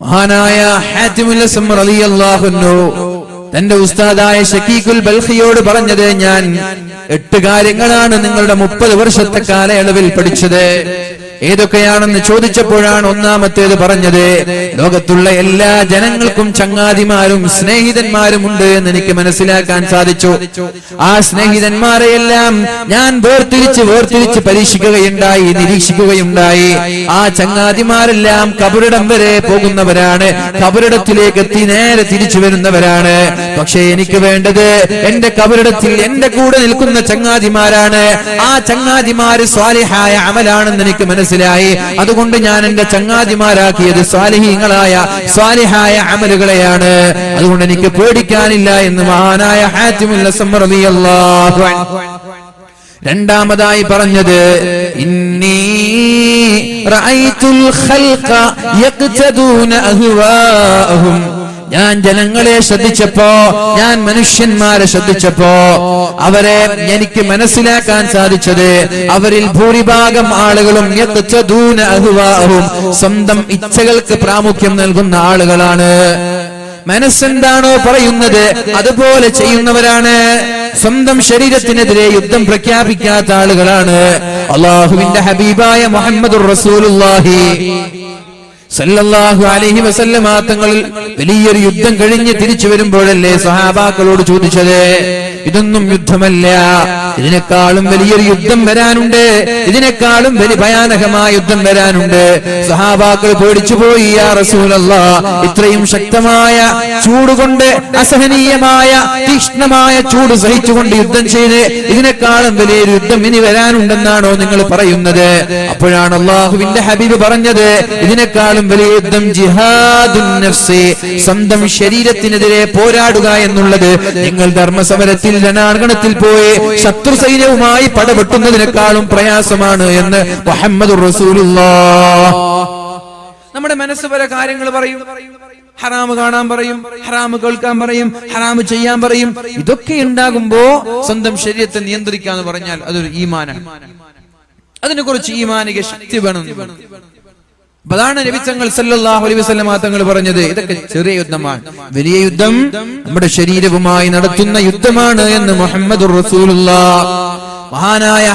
മഹാനായ തന്റെ ഉസ്താദായ ഷക്കീഖുൽ ബൽഹിയോട് പറഞ്ഞത് ഞാൻ എട്ട് കാര്യങ്ങളാണ് നിങ്ങളുടെ മുപ്പത് വർഷത്തെ കാലയളവിൽ പഠിച്ചത്. ഏതൊക്കെയാണെന്ന് ചോദിച്ചപ്പോഴാണ് ഒന്നാമത്തേത് പറഞ്ഞത്. ലോകത്തുള്ള എല്ലാ ജനങ്ങൾക്കും ചങ്ങാതിമാരും സ്നേഹിതന്മാരും ഉണ്ട് എന്ന് എനിക്ക് മനസ്സിലാക്കാൻ സാധിച്ചു. ആ സ്നേഹിതന്മാരെയെല്ലാം ഞാൻ വേർതിരിച്ച് വേർതിരിച്ച് പരീക്ഷിക്കുകയുണ്ടായി നിരീക്ഷിക്കുകയുണ്ടായി. ആ ചങ്ങാതിമാരെല്ലാം കബറിടം വരെ പോകുന്നവരാണ്. കബറിടത്തിലേക്ക് എത്തി നേരെ തിരിച്ചു വരുന്നവരാണ്. പക്ഷേ എനിക്ക് വേണ്ടത് എന്റെ കബറിടത്തിൽ എന്റെ കൂടെ നിൽക്കുന്ന ചങ്ങാതിമാരാണ്. ആ ചങ്ങാതിമാര് സ്വാലിഹായ അമലാണെന്ന് എനിക്ക് മനസ്സിലായി. അതുകൊണ്ട് ഞാൻ എന്റെ ചങ്ങാതിമാരാക്കിയത് സ്വാലിഹീങ്ങളായ സ്വാലിഹായ അമലുകളെയാണ്. അതുകൊണ്ട് എനിക്ക് പേടിക്കാനില്ല എന്ന് മഹാനായ രണ്ടാമതായി പറഞ്ഞത് ഇന്നീ റഅയ്തുൽ ഖൽഖ ഞാൻ ജനങ്ങളെ ശ്രദ്ധിച്ചപ്പോ ഞാൻ മനുഷ്യന്മാരെ ശ്രദ്ധിച്ചപ്പോ അവരെ എനിക്ക് മനസ്സിലാക്കാൻ സാധിച്ചത് അവരിൽ ഭൂരിഭാഗം ആളുകളും സ്വന്തം ഇച്ഛകൾക്ക് പ്രാമുഖ്യം നൽകുന്ന ആളുകളാണ്. മനസ്സെന്താണോ പറയുന്നത് അതുപോലെ ചെയ്യുന്നവരാണ്. സ്വന്തം ശരീരത്തിനെതിരെ യുദ്ധം പ്രഖ്യാപിക്കാത്ത ആളുകളാണ്. അള്ളാഹുവിന്റെ ഹബീബായ മുഹമ്മദ് റസൂലുള്ളാഹി. സല്ലല്ലാഹു അലൈഹി വസല്ലമ തങ്ങളിൽ വലിയൊരു യുദ്ധം കഴിഞ്ഞ് തിരിച്ചു വരുമ്പോഴല്ലേ സഹാബാക്കളോട് ചോദിച്ചത്? ഇതൊന്നും യുദ്ധമല്ല. ഇതിനേക്കാളും വലിയൊരു യുദ്ധം വരാനുണ്ട്. ഇതിനേക്കാളും വലിയ ഭയാനകമായ യുദ്ധം വരാനുണ്ട്. സഹാബാക്കൾ പേടിച്ചു പോയി ഇത്രയും ശക്തമായ ചൂടുകൊണ്ട് അസഹനീയമായ തീക്ഷ്ണമായ ചൂട് സഹിച്ചുകൊണ്ട് യുദ്ധം ചെയ്ത് ഇതിനേക്കാളും വലിയൊരു യുദ്ധം ഇനി വരാനുണ്ടെന്നാണോ നിങ്ങൾ പറയുന്നത്? അപ്പോഴാണ് അള്ളാഹുവിന്റെ ഹബീബ് പറഞ്ഞത് ഇതിനേക്കാളും വലിയ യുദ്ധം നഫ്സി സ്വന്തം ശരീരത്തിനെതിരെ പോരാടുക എന്നുള്ളത് നിങ്ങൾ ധർമ്മസമരത്തിൽ രണാങ്കണത്തിൽ പോയി ശത്രു സൈന്യവുമായി പടവെട്ടുന്നതിനേക്കാളും പ്രയാസമാണ് എന്ന് മുഹമ്മദ് നമ്മുടെ മനസ്സ് പല കാര്യങ്ങൾ പറയും. ഹറാമ് കാണാൻ പറയും ഹറാമ് കേൾക്കാൻ പറയും ഹറാമ് ചെയ്യാൻ പറയും. ഇതൊക്കെ ഉണ്ടാകുമ്പോ സ്വന്തം ശരീരത്തെ നിയന്ത്രിക്കാന്ന് പറഞ്ഞാൽ അതൊരു ഈമാനാണ്. അതിനെ കുറിച്ച് ഈമാനിക ശക്തി വേണം. അതാണ് നബിത്തങ്ങൾ സല്ലല്ലാഹു അലൈഹി വസ്ലം തങ്ങൾ പറഞ്ഞത്. ഇതൊക്കെ ചെറിയ യുദ്ധമാണ്. വലിയ യുദ്ധം നമ്മുടെ ശരീരവുമായി നടത്തുന്ന യുദ്ധമാണ് എന്ന് മുഹമ്മദ് മഹാനായ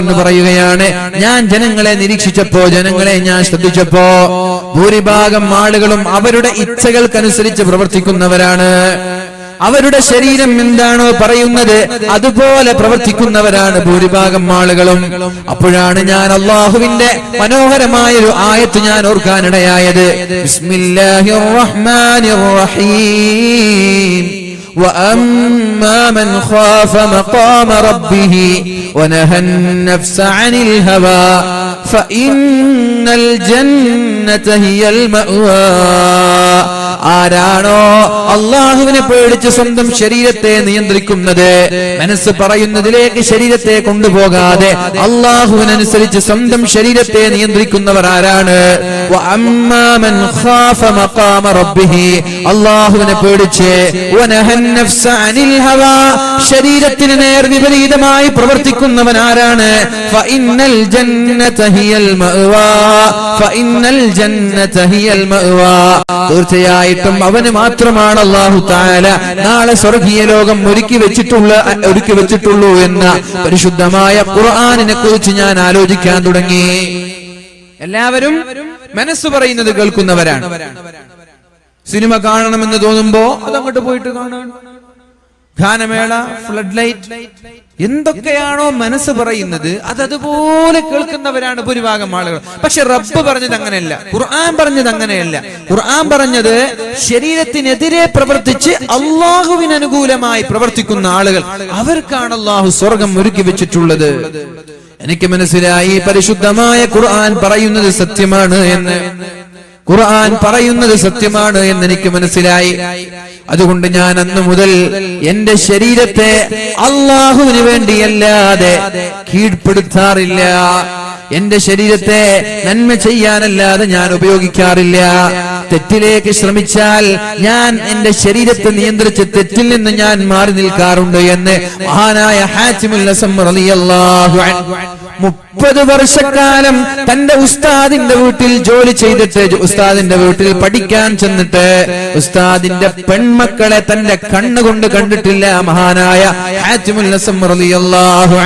അൻഹു പറയുകയാണ് ഞാൻ ജനങ്ങളെ നിരീക്ഷിച്ചപ്പോ ജനങ്ങളെ ഞാൻ ശ്രദ്ധിച്ചപ്പോ ഭൂരിഭാഗം ആളുകളും അവരുടെ ഇച്ഛകൾക്കനുസരിച്ച് പ്രവർത്തിക്കുന്നവരാണ്. അവരുടെ ശരീരം എന്താണോ പറയുന്നത് അതുപോലെ പ്രവർത്തിക്കുന്നവരാണ് ഭൂരിഭാഗം ആളുകളും അപ്പോഴാണ് ഞാൻ അള്ളാഹുവിന്റെ മനോഹരമായ ഒരു ആയത്ത് ഞാൻ ഓർക്കാനിടയായത് ബിസ്മില്ലാഹിർ റഹ്മാനിർ റഹീം وأما من خاف مقام ربه ونهى النفس عن الهوى فإن الجنة هي المأوى ആരാണോ അള്ളാഹുവിനെ പേടിച്ച് സ്വന്തം ശരീരത്തെ നിയന്ത്രിക്കുന്നത്? മനസ്സ് പറയുന്നതിലേക്ക് ശരീരത്തെ കൊണ്ടുപോകാതെ അള്ളാഹുവിനനുസരിച്ച് സ്വന്തം ശരീരത്തെ നിയന്ത്രിക്കുന്നവർ ആരാണ്? അള്ളാഹുവിനെ പേടിച്ച് ശരീരത്തിന് നേർ വിപരീതമായി പ്രവർത്തിക്കുന്നവൻ ആരാണ്? ഫഇന്നൽ തീർച്ചയായിട്ടും അവന് മാത്രമാണ് അള്ളാഹു താല നാളെ സ്വർഗീയ ലോകം ഒരുക്കി വെച്ചിട്ടുള്ള ഒരുക്കി വെച്ചിട്ടുള്ളൂ എന്ന പരിശുദ്ധമായ ഖുർആാനിനെ കുറിച്ച് ഞാൻ ആലോചിക്കാൻ തുടങ്ങി. എല്ലാവരും മനസ്സ് പറയുന്നത് കേൾക്കുന്നവരാണ്. സിനിമ കാണണമെന്ന് തോന്നുമ്പോ അതങ്ങോട്ട് പോയിട്ട് കാണാൻ ഗാനമേള ഫ്ലഡ് ലൈറ്റ് എന്തൊക്കെയാണോ മനസ്സ് പറയുന്നത് അത് അതുപോലെ കേൾക്കുന്നവരാണ് ഭൂരിഭാഗം ആളുകൾ. പക്ഷെ റബ്ബ് പറഞ്ഞത് അങ്ങനെയല്ല ഖുർആൻ പറഞ്ഞത് അങ്ങനെയല്ല. ഖുർആൻ പറഞ്ഞത് ശരീരത്തിനെതിരെ പ്രവർത്തിച്ച് അള്ളാഹുവിന് അനുകൂലമായി പ്രവർത്തിക്കുന്ന ആളുകൾ. അവർക്കാണ് അള്ളാഹു സ്വർഗം ഒരുക്കി വെച്ചിട്ടുള്ളത്. എനിക്ക് മനസ്സിലായി പരിശുദ്ധമായ ഖുർആൻ പറയുന്നത് സത്യമാണ് എന്ന്. ഖുർആൻ പറയുന്നത് സത്യമാണ് എന്ന് എനിക്ക് മനസ്സിലായി. അതുകൊണ്ട് ഞാൻ അന്ന് മുതൽ എന്റെ ശരീരത്തെ അള്ളാഹുവിന് വേണ്ടിയല്ലാതെ കീഴ്പ്പെടുത്താറില്ല. എന്റെ ശരീരത്തെ നന്മ ചെയ്യാനല്ലാതെ ഞാൻ ഉപയോഗിക്കാറില്ല. തെറ്റിലേക്ക് ശ്രമിച്ചാൽ ഞാൻ എന്റെ ശരീരത്തെ നിയന്ത്രിച്ച് തെറ്റിൽ നിന്ന് ഞാൻ മാറി നിൽക്കാറുണ്ട് എന്ന് മഹാനായ അൻഹു മുപ്പത് വർഷക്കാലം തന്റെ ഉസ്താദിന്റെ വീട്ടിൽ ജോലി ചെയ്തിട്ട് ഉസ്താദിന്റെ വീട്ടിൽ പഠിക്കാൻ ചെന്നിട്ട് ഉസ്താദിന്റെ പെൺമക്കളെ തന്റെ കണ്ണുകൊണ്ട് കണ്ടിട്ടില്ല മഹാനായ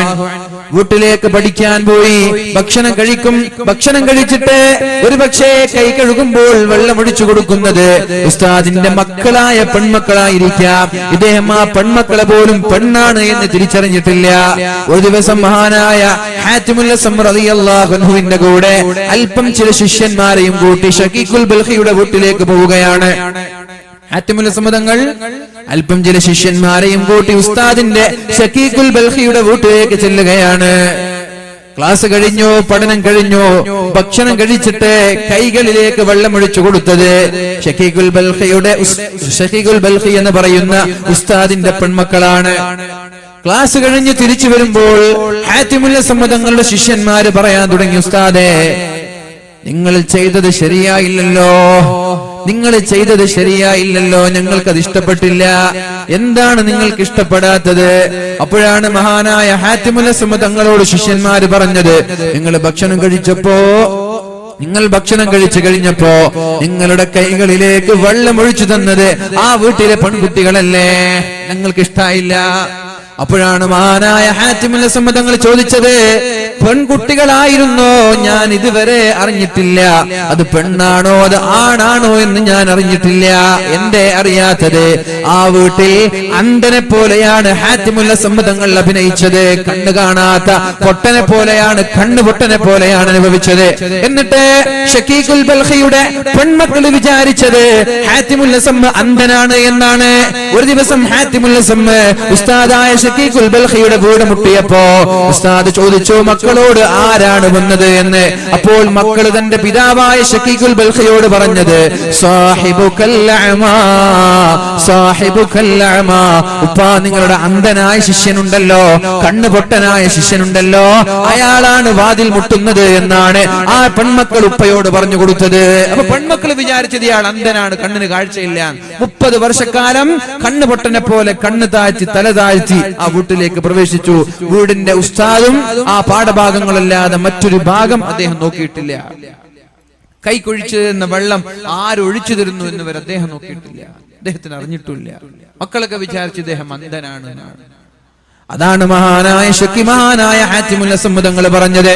അൻഹു. വീട്ടിലേക്ക് പഠിക്കാൻ പോയി. ഭക്ഷണം കഴിക്കും. ഭക്ഷണം കഴിച്ചിട്ട് ഒരു പക്ഷേ കൈ കഴുകുമ്പോൾ വെള്ളം ഒഴിച്ചു കൊടുക്കുന്നത്. ഉസ്താദിന്റെ മക്കളായ പെൺമക്കളായിരിക്കാം. ഇദ്ദേഹം ആ പെൺമക്കളെ പോലും പെണ്ണാണ് എന്ന് തിരിച്ചറിഞ്ഞിട്ടില്ല. ഒരു ദിവസം മഹാനായ ഹാറ്റുമുല്ലാഹുവിന്റെ കൂടെ അല്പം ചില ശിഷ്യന്മാരെയും കൂട്ടി ഷക്കീഖുൽ ബൽഹിയുടെ വീട്ടിലേക്ക് പോവുകയാണ്. ആറ്റുമുല സമ്മതങ്ങൾ? അല്പം ചില ശിഷ്യന്മാരെയും കൂട്ടി ഉസ്താദിന്റെ ഷക്കീഖുൽ ബൽഹിയുടെ വീട്ടിലേക്ക് ചെല്ലുകയാണ്. ക്ലാസ് കഴിഞ്ഞോ പഠനം കഴിഞ്ഞോ ഭക്ഷണം കഴിച്ചിട്ട് കൈകളിലേക്ക് വെള്ളമൊഴിച്ചു കൊടുത്തത് ഷക്കീഖുൽ ബൽഹിയുടെ ഷക്കീഖുൽ ബൽഹി എന്ന് പറയുന്ന ഉസ്താദിന്റെ പെൺമക്കളാണ്. ക്ലാസ് കഴിഞ്ഞ് തിരിച്ചു വരുമ്പോൾ ഹാത്തിമുല്ല സമ്മതങ്ങളുടെ ശിഷ്യന്മാര് പറയാൻ തുടങ്ങി ഉസ്താദേ നിങ്ങൾ ചെയ്തത് ശരിയായില്ലല്ലോ. നിങ്ങൾ ചെയ്തത് ശരിയായില്ലല്ലോ അത് ഇഷ്ടപ്പെട്ടില്ല. എന്താണ് നിങ്ങൾക്ക് ഇഷ്ടപ്പെടാത്തത്? അപ്പോഴാണ് മഹാനായ ഹാത്തിമുലസുമ തങ്ങളോട് ശിഷ്യന്മാര് പറഞ്ഞത് നിങ്ങൾ ഭക്ഷണം കഴിച്ചപ്പോ നിങ്ങൾ ഭക്ഷണം കഴിച്ചു കഴിഞ്ഞപ്പോ നിങ്ങളുടെ കൈകളിലേക്ക് വെള്ളം ഒഴിച്ചു തന്നത് ആ വീട്ടിലെ പെൺകുട്ടികളല്ലേ? ഞങ്ങൾക്ക് ഇഷ്ടായില്ല. അപ്പോഴാണ് മഹാനായ ഹാറ്റിമുല്ല സമ്മതങ്ങൾ ചോദിച്ചത് പെൺകുട്ടികളായിരുന്നോ? ഞാൻ ഇതുവരെ അറിഞ്ഞിട്ടില്ല. അത് പെണ്ണാണോ? അത് ആണാണോ എന്ന് ഞാൻ അറിഞ്ഞിട്ടില്ല. എന്റെ അറിയാത്തത്? ആ വീട്ടിൽ അന്ധനെ പോലെയാണ് ഹാറ്റിമുല്ല സമ്മതങ്ങൾ അഭിനയിച്ചത്. കണ്ണ് കാണാത്ത പൊട്ടനെ പോലെയാണ് കണ്ണു പൊട്ടനെ പോലെയാണ് അനുഭവിച്ചത്. എന്നിട്ട് ഷക്കീഖുൽ ബൽഹയുടെ പെൺമക്കൾ വിചാരിച്ചത് ഹാത്തിമുൽ സമ്മ അന്ധനാണ് എന്നാണ്. ഒരു ദിവസം ഹാത്തിമുൽ സമ്മ ഉസ്താദായ ഷക്കീഖുൽ ബൽഹയുടെ വീട് മുട്ടിയപ്പോ ഉസ്താദ് ചോദിച്ചു മക്കളോട് ആരാണ് വന്നത് എന്ന്? അപ്പോൾ മക്കൾ തന്റെ പിതാവായ ഷക്കീഖുൽ ബൽഖിയോട് പറഞ്ഞത്. ഉപ്പാ നിങ്ങളുടെ അന്ധനായ ശിഷ്യനുണ്ടല്ലോ കണ്ണു പൊട്ടനായ ശിഷ്യനുണ്ടല്ലോ അയാളാണ് വാതിൽ മുട്ടുന്നത് എന്നാണ് ആ പെൺമക്കൾ ഉപ്പയോട് പറഞ്ഞു കൊടുത്തത്. അപ്പൊ പെൺമക്കൾ വിചാരിച്ചത് ഇയാൾ അന്ധനാണ് കണ്ണിന് കാഴ്ചയില്ല. മുപ്പത് വർഷക്കാലം കണ്ണു പൊട്ടനെ പോലെ കണ്ണ് താഴ്ത്തി തല താഴ്ത്തി ആ വീട്ടിലേക്ക് പ്രവേശിച്ചു. വീടിന്റെ ഉസ്താദും ആ പാഠഭാഗങ്ങളല്ലാതെ മറ്റൊരു ഭാഗം അദ്ദേഹം നോക്കിയിട്ടില്ല. കൈ കൊഴിച്ചു തരുന്ന വെള്ളം ആരൊഴിച്ചു തരുന്നു എന്ന് വരെ അദ്ദേഹം നോക്കിയിട്ടില്ല. അദ്ദേഹത്തിന് അറിഞ്ഞിട്ടില്ല. മക്കളൊക്കെ വിചാരിച്ച് ഇദ്ദേഹം അന്ധനാണ് അതാണ് മഹാനായ ശക്തിമാനായ ഹാറ്റിമുല്ല സമ്മതങ്ങൾ പറഞ്ഞത്.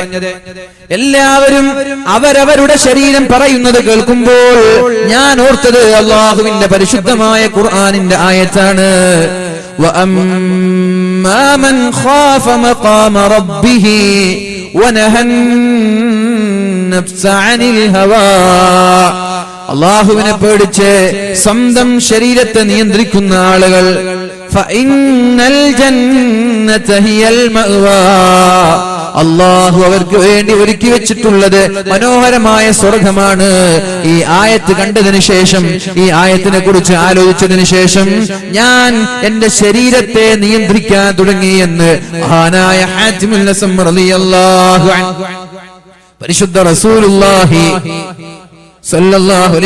എല്ലാവരും അവരവരുടെ ശരീരം പറയുന്നത് കേൾക്കുമ്പോൾ ഞാൻ ഓർത്തത് അള്ളാഹുവിന്റെ പരിശുദ്ധമായ ഖുർആാനിന്റെ ആയത്താണ്. وأما من خاف مقام ربه ونهى النفس عن الهوى അള്ളാഹുവിനെ പേടിച്ച് സ്വന്തം ശരീരത്തെ നിയന്ത്രിക്കുന്ന ആളുകൾ فإن الجنة هي المأوى അള്ളാഹു അവർക്ക് വേണ്ടി ഒരുക്കി വെച്ചിട്ടുള്ളത് മനോഹരമായ സ്വർഗമാണ്. ഈ ആയത്ത് കണ്ടതിന് ശേഷം ഈ ആയത്തിനെ കുറിച്ച് ആലോചിച്ചതിന് ശേഷം ഞാൻ എന്റെ ശരീരത്തെ നിയന്ത്രിക്കാൻ തുടങ്ങി എന്ന് മഹാനായ റളിയല്ലാഹു അൻഹു. പരിശുദ്ധ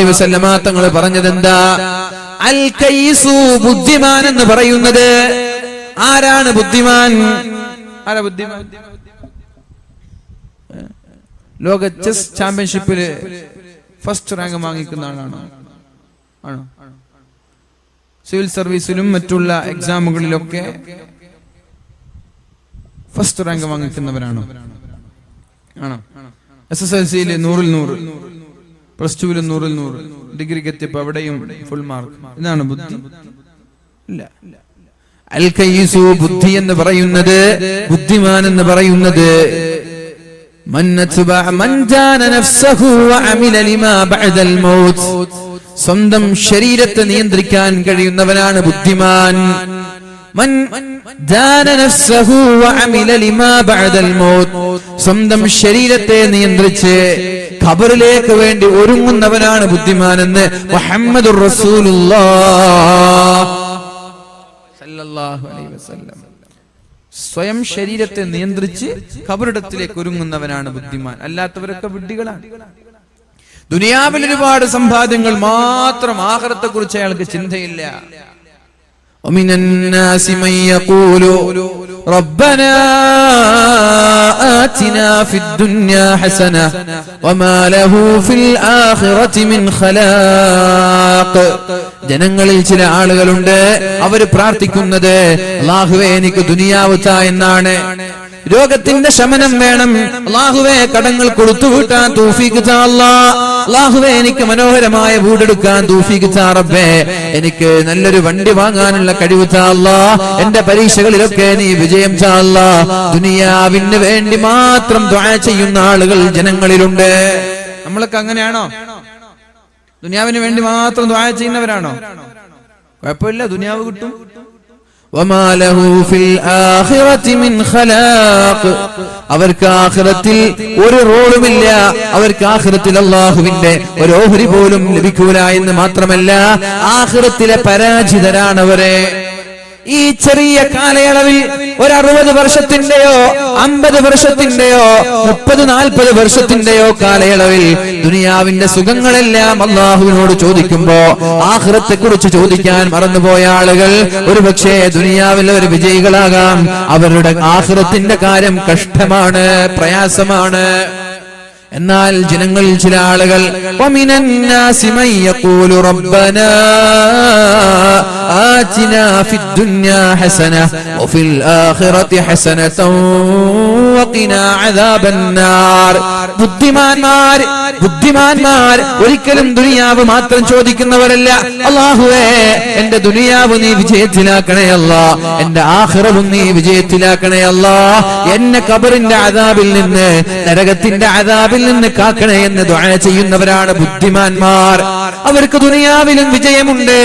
വസല്ലമ തങ്ങൾ പറഞ്ഞത് എന്താ അൽ കൈസു ബുദ്ധിമാൻ എന്ന് പറയുന്നത് ആരാണ് ബുദ്ധിമാൻ? ആരാ ബുദ്ധിമാൻ? ലോക ചെസ് ചാമ്പ്യൻഷിപ്പിൽ ഫസ്റ്റ് റാങ്ക് വാങ്ങിക്കുന്ന ആളാണ്. ആണോ? സിവിൽ സർവീസിലും മറ്റുള്ള എക്സാമുകളിലൊക്കെ ഫസ്റ്റ് റാങ്ക് വാങ്ങിക്കുന്നവരാണോ. ആണോ? എസ് എസ് എൽ സിയിൽ നൂറിൽ നൂറ് പ്ലസ് ടുവിൽ നൂറിൽ നൂറ് ഡിഗ്രിക്ക് എത്തിയപ്പോ അവിടെയും ഫുൾ മാർക്ക് ഇതാണ് ബുദ്ധി. ഇല്ല. അൽ കയ്യിസു ബുദ്ധി എന്ന് പറയുന്നത് ബുദ്ധിമാൻ എന്ന് പറയുന്നത് സ്വന്തം ശരീരത്തെ നിയന്ത്രിക്കാൻ കഴിയുന്നവനാണ് ബുദ്ധിമാൻ. സ്വന്തം ശരീരത്തെ നിയന്ത്രിച്ച് ഖബറിലേക്ക് വേണ്ടി ഒരുങ്ങുന്നവനാണ് ബുദ്ധിമാൻ എന്ന് മുഹമ്മദുർ റസൂലുള്ളാഹ് സല്ലല്ലാഹു അലൈഹി വസല്ലം. സ്വയം ശരീരത്തെ നിയന്ത്രിച്ച് കബറിടത്തിലേക്ക് ഒരുങ്ങുന്നവനാണ് ബുദ്ധിമാൻ. അല്ലാത്തവരൊക്കെ ബുദ്ധികളാണ് ദുനിയാവിൽ ഒരുപാട് സമ്പാദ്യങ്ങൾ മാത്രം ആഹാരത്തെ കുറിച്ച് അയാൾക്ക് ചിന്തയില്ല. ومن الناس من يقول ربنا آتنا في الدنيا حسنة وما له في الآخرة من خلاق ജനങ്ങളിൽ ചില ആളുകളുണ്ട് അവര് പ്രാർത്ഥിക്കുന്നത് അള്ളാഹുവേ എനിക്ക് ദുനിയാവ് താ എന്നാണ് രോഗത്തിന്റെ ശമനം വേണം അള്ളാഹുവേ കടങ്ങൾ കൊടുത്തു വിട്ടാൻ തൂഫിക്ക്. അള്ളാഹുവേ എനിക്ക് മനോഹരമായ വീടെടുക്കാൻ തൂഫിക്ക് റബ്ബേ എനിക്ക് നല്ലൊരു വണ്ടി വാങ്ങാനുള്ള കഴിവ് താ അല്ലാ. എന്റെ പരീക്ഷകളിലൊക്കെ നീ വിജയം താ അല്ലാ. ദുനിയാവിന് വേണ്ടി മാത്രം ചെയ്യുന്ന ആളുകൾ ജനങ്ങളിലുണ്ട് നമ്മളൊക്കെ അങ്ങനെയാണോ ദുനിയാവിന് വേണ്ടി മാത്രം ദ്വാ ചെയ്യുന്നവരാണോ കുഴപ്പമില്ല ദുനിയാവ് കിട്ടും അവർക്ക് ആഖിറത്തിൽ ഒരു റോളുമില്ല. അവർക്ക് ആഖിറത്തിൽ അള്ളാഹുവിന്റെ ഒരു ഓഹരി പോലും ലഭിക്കൂല എന്ന് മാത്രമല്ല ആഖിറത്തിലെ പരാജിതരാണ് അവരെ ഈ ചെറിയ കാലയളവിൽ ഒരു അറുപത് വർഷത്തിന്റെയോ അമ്പത് വർഷത്തിന്റെയോ മുപ്പത് നാൽപ്പത് വർഷത്തിന്റെയോ കാലയളവിൽ ദുനിയാവിന്റെ സുഖങ്ങളെല്ലാം അള്ളാഹുവിനോട് ചോദിക്കുമ്പോ ആഹ്റത്തെ കുറിച്ച് ചോദിക്കാൻ മറന്നുപോയ ആളുകൾ ഒരുപക്ഷെ ദുനിയാവിൽ ഒരു വിജയികളാകാം. അവരുടെ ആഹ്റത്തിന്റെ കാര്യം കഷ്ടമാണ് പ്രയാസമാണ്. എന്നാൽ ജനങ്ങളിൽ ചില ആളുകൾ آتنا في الدنيا حسنة وفي الآخرة حسنة. ബുദ്ധിമാന്മാർ ബുദ്ധിമാന്മാർ ഒരിക്കലും ദുനിയാവ് മാത്രം ചോദിക്കുന്നവരല്ല. അള്ളാഹുവേ എന്റെ ദുനിയാവ് നീ വിജയത്തിലാക്കണേ അല്ല. എന്റെ ആഹ്റവും നീ വിജയത്തിലാക്കണേ അല്ല. എന്നെ കബറിന്റെ അതാബിൽ നിന്ന് നരകത്തിന്റെ അതാബിൽ നിന്ന് കാക്കണേ എന്ന് ദുആ ചെയ്യുന്നവരാണ് ബുദ്ധിമാന്മാർ. അവർക്ക് ദുനിയാവിലും വിജയമുണ്ട്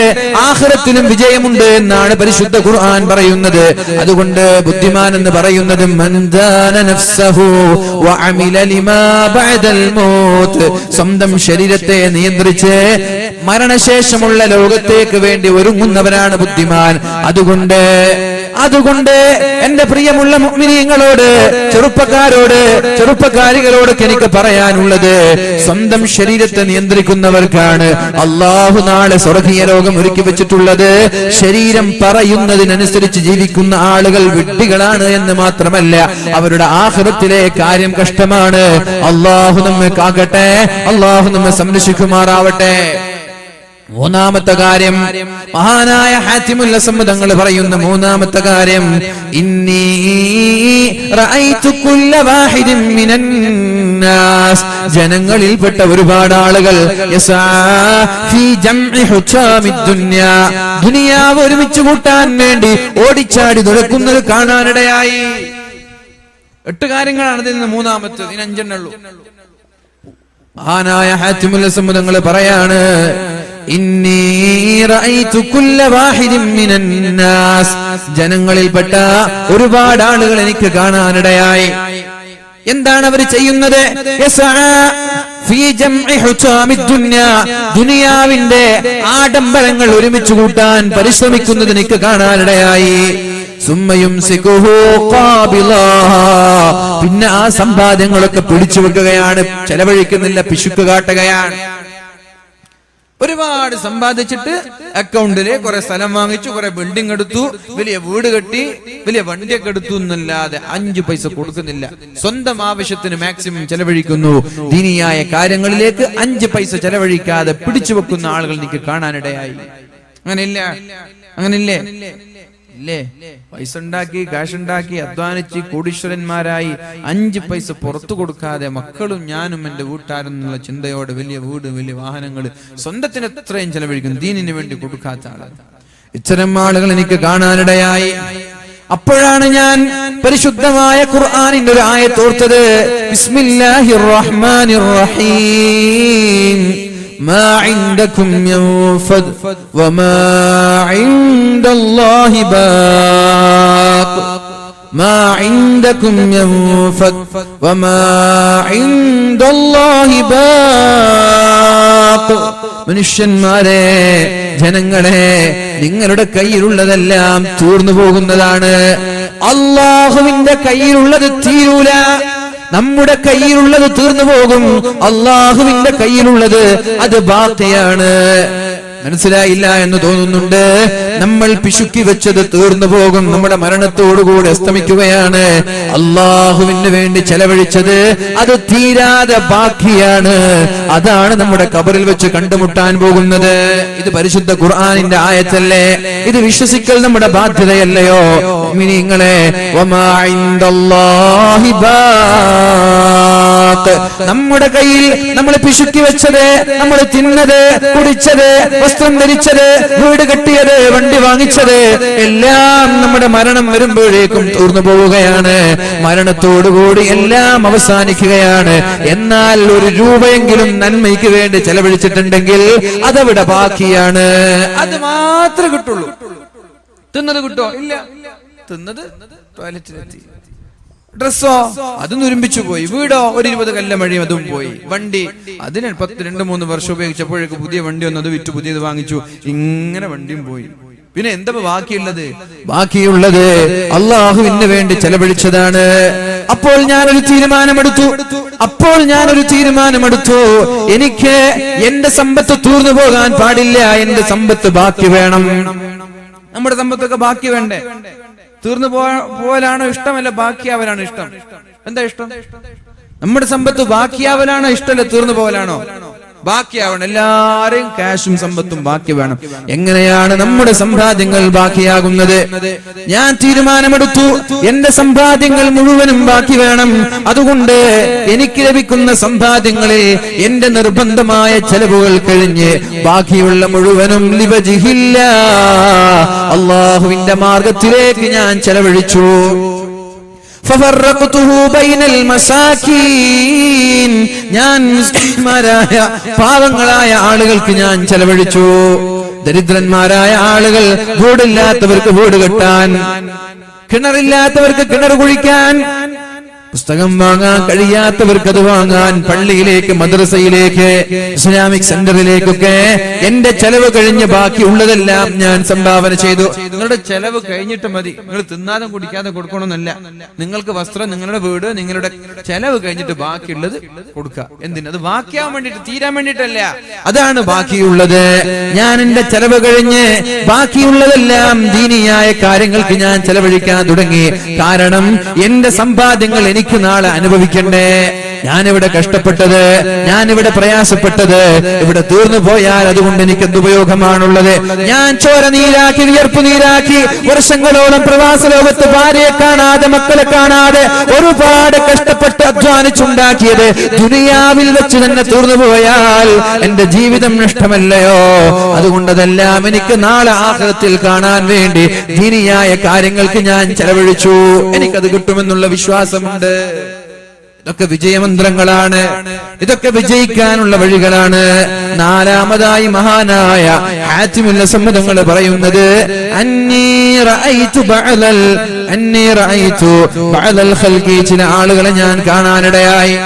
ആഹ്റത്തിലും വിജയമുണ്ട് എന്നാണ് പരിശുദ്ധ ഖുർആൻ പറയുന്നത്. അതുകൊണ്ട് ബുദ്ധിമാൻ എന്ന് പറയുന്നത് മന്ദാന നഫ്സഹു വഅമില ലിമാ ബഅദൽ മൗത്ത് സ്വന്തം ശരീരത്തെ നിയന്ത്രിച്ച് മരണശേഷമുള്ള ലോകത്തേക്ക് വേണ്ടി ഒരുങ്ങുന്നവരാണ് ബുദ്ധിമാൻ. അതുകൊണ്ട് അതുകൊണ്ട് എന്റെ പ്രിയമുള്ള മുഅ്മിനീങ്ങളോട് ചെറുപ്പക്കാരോട് ചെറുപ്പക്കാരികളോടൊക്കെ എനിക്ക് പറയാനുള്ളത് സ്വന്തം ശരീരത്തെ നിയന്ത്രിക്കുന്നവർക്കാണ് അള്ളാഹു നാളെ സ്വർഗീയ ലോകം ഒരുക്കി വെച്ചിട്ടുള്ളത്. ശരീരം പറയുന്നതിനനുസരിച്ച് ജീവിക്കുന്ന ആളുകൾ വിട്ടികളാണ് എന്ന് മാത്രമല്ല അവരുടെ ആഹൃത്തിലെ കാര്യം കഷ്ടമാണ്. അള്ളാഹു നമ്മെ കാക്കട്ടെ. അള്ളാഹു നമ്മെ സംരക്ഷിക്കുമാറാവട്ടെ. മൂന്നാമത്തെ കാര്യം മഹാനായ ഹാത്തിമുല്ല സമ്മതങ്ങൾ പറയുന്ന മൂന്നാമത്തെ കാര്യം ഇന്നീ ജനങ്ങളിൽപ്പെട്ട ഒരുപാട് ആളുകൾ ദുനിയാവ് ഒരുമിച്ച് കൂട്ടാൻ വേണ്ടി ഓടിച്ചാടി തുറക്കുന്നത് കാണാനിടയായി. എട്ട് കാര്യങ്ങളാണ് ഇതിൽ നിന്ന് മൂന്നാമത്തെ ഇതിന് അഞ്ചെണ്ണുള്ളൂ ആനായ ഹാത്തിമുല്ല സമ്മതങ്ങൾ പറയാണ് ജനങ്ങളിൽപ്പെട്ട ഒരുപാട് ആളുകൾ എനിക്ക് കാണാനിടയായി. എന്താണ് അവർ ചെയ്യുന്നത്? ദുനിയാവിന്റെ ആഡംബരങ്ങൾ ഒരുമിച്ച് കൂട്ടാൻ പരിശ്രമിക്കുന്നത് എനിക്ക് കാണാനിടയായി. പിന്നെ ആ സമ്പാദ്യങ്ങളൊക്കെ പിടിച്ചു വെക്കുകയാണ് ചെലവഴിക്കുന്നില്ല പിശുക്ക് കാട്ടുകയാണ്. ഒരുപാട് സമ്പാദിച്ചിട്ട് അക്കൗണ്ടിൽ കുറെ സ്ഥലം വാങ്ങിച്ചു കുറെ ബിൽഡിംഗ് എടുത്തു വലിയ വീട് കെട്ടി വലിയ വണ്ടിയൊക്കെ എടുത്തു എന്നല്ലാതെ അഞ്ചു പൈസ കൊടുക്കുന്നില്ല. സ്വന്തം ആവശ്യത്തിന് മാക്സിമം ചെലവഴിക്കുന്നു. ദീനിയായ കാര്യങ്ങളിലേക്ക് അഞ്ച് പൈസ ചെലവഴിക്കാതെ പിടിച്ചു വെക്കുന്ന ആളുകൾ എനിക്ക് കാണാനിടയായി. അങ്ങനെയില്ല? അങ്ങനില്ലേ ഇല്ലേ പൈസ ഉണ്ടാക്കി കാശ് ഉണ്ടാക്കി അധ്വാനിച്ച് കോടീശ്വരന്മാരായി അഞ്ച് പൈസ പുറത്തു കൊടുക്കാതെ മക്കളും ഞാനും എന്റെ വീട്ടുകാരും എന്നുള്ള ചിന്തയോടെ വലിയ വീട് വലിയ വാഹനങ്ങൾ സ്വന്തത്തിന് എത്രയും ചെലവഴിക്കുന്നു ദീനിന് വേണ്ടി കൊടുക്കാത്ത ആള് ഇത്തരം ആളുകൾ എനിക്ക് കാണാനിടയായി അപ്പോഴാണ് ഞാൻ പരിശുദ്ധമായ ഖുർആനിന്റെ ഒരു ആയത്തോർത്തത് ബിസ്മില്ലാഹിർ റഹ്മാനിർ റഹീം ما عندكم ينفد وما عند الله باق ما عندكم ينفد وما عند الله باق മനുഷ്യന്മാരെ ജനങ്ങളെ നിങ്ങളുടെ കയ്യിലുള്ളതെല്ലാം തീർന്നു പോകുന്നതാണ് അള്ളാഹുവിന്റെ കയ്യിലുള്ളത് തീരൂല നമ്മുടെ കയ്യിലുള്ളത് തീർന്നു പോകും അള്ളാഹുവിന്റെ കയ്യിലുള്ളത് അത് ബാക്കിയാണ് മനസ്സിലായില്ല എന്ന് തോന്നുന്നുണ്ട്. നമ്മൾ പിശുക്കി വെച്ചത് തീർന്നു പോകും. നമ്മുടെ മരണത്തോടുകൂടി അസ്തമിക്കുകയാണ്. അള്ളാഹുവിന് വേണ്ടി ചെലവഴിച്ചത് അത് തീരാതെ ബാക്കിയാണ്. അതാണ് നമ്മുടെ കബറിൽ വെച്ച് കണ്ടുമുട്ടാൻ പോകുന്നത്. ഇത് പരിശുദ്ധ ഖുർആാനിന്റെ ആയത്തല്ലേ? ഇത് വിശ്വസിക്കൽ നമ്മുടെ ബാധ്യതയല്ലയോ? നിങ്ങളെ നമ്മുടെ കയ്യിൽ നമ്മൾ പിശുക്കി വെച്ചത് നമ്മൾ തിന്നത് കുടിച്ചത് വസ്ത്രം ധരിച്ചത് വീട് കെട്ടിയത് വണ്ടി വാങ്ങിച്ചത് എല്ലാം നമ്മുടെ മരണം വരുമ്പോഴേക്കും തീർന്നു പോവുകയാണ്. മരണത്തോടുകൂടി എല്ലാം അവസാനിക്കുകയാണ്. എന്നാൽ ഒരു രൂപയെങ്കിലും നന്മയ്ക്ക് വേണ്ടി ചെലവഴിച്ചിട്ടുണ്ടെങ്കിൽ അതവിടെ ബാക്കിയാണ്. അത് മാത്രമേ കിട്ടുള്ളൂ. തിന്നത് കിട്ടോ? ഇല്ല. തിന്നത് ടോയ്ലറ്റിലെത്തി ഡ്രസ്സോ? അത് നുരുമ്പിച്ചു പോയി. വീടോ? ഒരു ഇരുപത് കല്ല മഴയും അതും പോയി. വണ്ടി? അതിന് പത്ത് രണ്ട് മൂന്ന് വർഷം ഉപയോഗിച്ചപ്പോഴേക്ക് പുതിയ വണ്ടി വന്നു. അത് വിറ്റു പുതിയത് വാങ്ങിച്ചു. ഇങ്ങനെ വണ്ടിയും പോയി. പിന്നെ എന്താ ബാക്കിയുള്ളത്? ബാക്കിയുള്ളത് അള്ളാഹുവിന് വേണ്ടി ചെലവഴിച്ചതാണ്. അപ്പോൾ ഞാനൊരു തീരുമാനമെടുത്തു. അപ്പോൾ ഞാനൊരു തീരുമാനമെടുത്തു. എനിക്ക് എന്റെ സമ്പത്ത് തീർന്നു പോകാൻ പാടില്ല. എന്റെ സമ്പത്ത് ബാക്കി വേണം. നമ്മുടെ സമ്പത്തൊക്കെ ബാക്കി വേണ്ടേ? തീർന്നു പോയാലാണോ ഇഷ്ടമല്ല ബാക്കിയാവലാണ് ഇഷ്ടം? എന്താ ഇഷ്ടം? നമ്മുടെ സമ്പത്ത് ബാക്കിയാവലാണോ ഇഷ്ടമല്ല തീർന്നു പോകലാണോ ബാക്കിയാവണം. എല്ലാരെയും കാശും സമ്പത്തും ബാക്കി വേണം. എങ്ങനെയാണ് നമ്മുടെ സമ്പാദ്യങ്ങൾ ബാക്കിയാകുന്നത്? ഞാൻ തീരുമാനമെടുത്തു. എന്റെ സമ്പാദ്യങ്ങൾ മുഴുവനും ബാക്കി വേണം. അതുകൊണ്ട് എനിക്ക് ലഭിക്കുന്ന സമ്പാദ്യങ്ങളെ എന്റെ നിർബന്ധമായ ചെലവുകൾ കഴിഞ്ഞ് ബാക്കിയുള്ള മുഴുവനും ലിവജിഹില്ല. അള്ളാഹുവിന്റെ മാർഗത്തിലേക്ക് ഞാൻ ചെലവഴിച്ചു. ഞാൻ മുസ്ലിംമാരായ പാവങ്ങളായ ആളുകൾക്ക് ഞാൻ ചെലവഴിച്ചു. ദരിദ്രന്മാരായ ആളുകൾ വീടില്ലാത്തവർക്ക് വീട് കെട്ടാൻ കിണറില്ലാത്തവർക്ക് കിണർ കുഴിക്കാൻ പുസ്തകം വാങ്ങാൻ കഴിയാത്തവർക്ക് അത് വാങ്ങാൻ പള്ളിയിലേക്ക് മദ്രസയിലേക്ക് ഇസ്ലാമിക് സെന്ററിലേക്കൊക്കെ എന്റെ ചെലവ് കഴിഞ്ഞ് ബാക്കി ഉള്ളതെല്ലാം ഞാൻ സംഭാവന ചെയ്തു. നിങ്ങളുടെ ചെലവ് കഴിഞ്ഞിട്ട് മതി. നിങ്ങൾ തിന്നാതെ കുടിക്കാതെ കൊടുക്കണമെന്നല്ല. നിങ്ങൾക്ക് വസ്ത്രം നിങ്ങളുടെ വീട് നിങ്ങളുടെ ചെലവ് കഴിഞ്ഞിട്ട് ബാക്കിയുള്ളത് കൊടുക്കുക. എന്തിനാ? അത് ബാക്കിയാവാൻ വേണ്ടിട്ട് തീരാൻ വേണ്ടിട്ടല്ല അതാണ് ബാക്കിയുള്ളത്. ഞാൻ എന്റെ ചെലവ് കഴിഞ്ഞ് ബാക്കിയുള്ളതെല്ലാം ദീനിയായ കാര്യങ്ങൾക്ക് ഞാൻ ചെലവഴിക്കാൻ തുടങ്ങി. കാരണം എന്റെ സമ്പാദ്യങ്ങൾ എനിക്ക് നാളെ അനുഭവിക്കണ്ടേ? ഞാനിവിടെ കഷ്ടപ്പെട്ടത് ഞാനിവിടെ പ്രയാസപ്പെട്ടത്. ഇവിടെ തീർന്നു പോയാൽ അതുകൊണ്ട് എനിക്ക് എന്ത് ഉപയോഗമാണുള്ളത്? ഞാൻ ചോര നീരാക്കി വിയർപ്പ് നീരാക്കി വർഷങ്ങളോളം പ്രവാസ ലോകത്ത് ഭാര്യയെ കാണാതെ മക്കളെ കാണാതെ ഒരുപാട് കഷ്ടപ്പെട്ട് അധ്വാനിച്ചുണ്ടാക്കിയത് ദുനിയാവിൽ വെച്ച് തന്നെ തീർന്നു പോയാൽ എന്റെ ജീവിതം നഷ്ടമല്ലയോ? അതുകൊണ്ടതെല്ലാം എനിക്ക് നാളെ ആഹ്ലത്തിൽ കാണാൻ വേണ്ടി ദീനിയായ കാര്യങ്ങൾക്ക് ഞാൻ ചെലവഴിച്ചു. എനിക്കത് കിട്ടുമെന്നുള്ള വിശ്വാസമുണ്ട്. ഇതൊക്കെ വിജയമന്ത്രങ്ങളാണ്. ഇതൊക്കെ വിജയിക്കാനുള്ള വഴികളാണ്. നാലാമതായി മഹാനായ ഹാറ്റിമുല്ല സമ്മതങ്ങൾ പറയുന്നത് ചില ആളുകളെ ഞാൻ കാണാനിടയായി.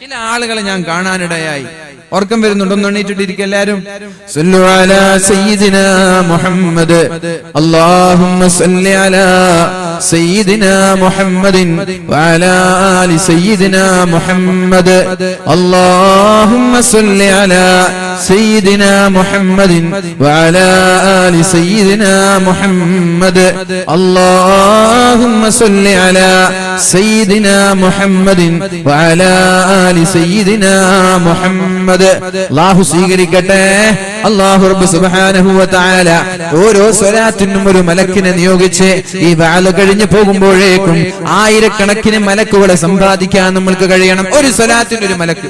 ചില ആളുകളെ ഞാൻ കാണാനിടയായി. ഓർക്കം വരുന്നുണ്ടോ. ഒന്ന് എണ്ണീറ്റിട്ടിരിക്കും എല്ലാരും. മുഹമ്മദ്. അലാ സയ്യിദിന മുഹമ്മദിൻ വഅലാ ആലി سيدنا محمد അല്ലാഹുമ്മ സല്ലി അലാ سيدنا മുഹമ്മദിൻ വഅലാ ആലി سيدنا മുഹമ്മദ്. അല്ലാഹു സ്വീകരിക്കട്ടെ. അല്ലാഹു റബ്ബ് സുബ്ഹാനഹു വ തആല ഓരോ സ്വലാത്തിനും ഒരു മലക്കിനെ നിയോഗിച്ച് ഈ വാല കഴിഞ്ഞു പോകുമ്പോഴേക്കും ആയിരക്കണക്കിന് മലക്കുകളെ സമ്പാദിക്കാൻ നമ്മൾക്ക് കഴിയണം. ഒരു സ്വലാത്തിന് ഒരു മലക്ക്.